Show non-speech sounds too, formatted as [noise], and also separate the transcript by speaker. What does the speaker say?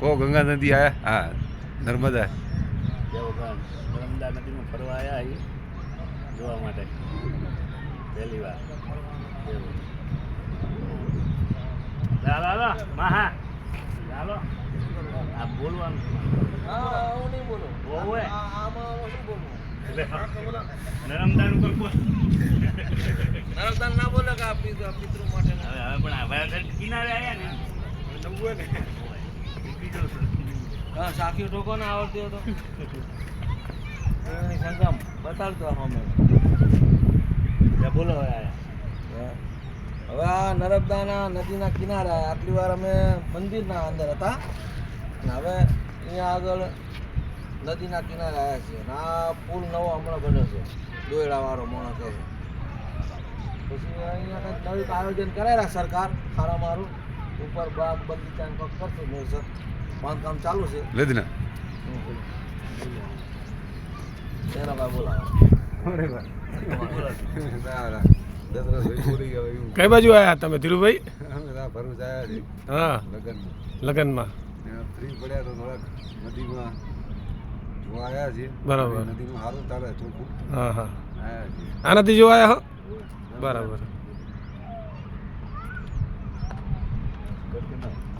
Speaker 1: કો ગંગા નદી આયા? હા નર્મદા.
Speaker 2: નર્મદા નદીમાં ફરવા આવ્યા અહીં જોવા માટે. પહેલી વાર. ચાલો હાલો મહા ચાલો આ બોલવાનું. ઓવે. નર્મદાનું કોઈ બોલ.
Speaker 3: ના બોલે કે આ પિતૃ માટે
Speaker 2: હવે હવે પણ કિનારે આવ્યા ને. છે.
Speaker 3: હા સાખી ઠોકો ને આવડતી હતો [laughs] સંગમ બતાડતો અમે
Speaker 2: બોલો હવે
Speaker 3: આ નર્મદાના નદીના કિનારે. આટલી વાર અમે મંદિરના અંદર હતા. અને હવે અહીંયા આગળ નદીના કિનારે આવ્યા છીએ. અને આ પુલ નવો હમણાં બન્યો છે. દોયડાવાળો મોણો કહે છે. પછી અહીંયા કંઈક નવીક આયોજન કરેલા સરકાર? ખારા મારું ઉપર બાગ બગીચા ને કંઈક કરશે નહીં સર બાંધકામ ચાલુ છે.
Speaker 1: લદના
Speaker 3: એના ભાઈ બોલાવો.
Speaker 4: કઈ બાજુ આવ્યા તમે? ધીરુભાઈ?
Speaker 1: ભરૂચ આવ્યા છે
Speaker 4: હા.
Speaker 1: લગ્નમાં.
Speaker 4: લગ્નમાં.
Speaker 1: ફ્રી પડ્યા તો થોડાક નદીમાં જોવા આવ્યા છે
Speaker 4: બરાબર.
Speaker 1: નદીમાં સારું ચાલે
Speaker 4: હા હા.
Speaker 1: આયા છે
Speaker 4: આનાથી જોવા આવ્યા હો? બરાબર.
Speaker 2: Good night.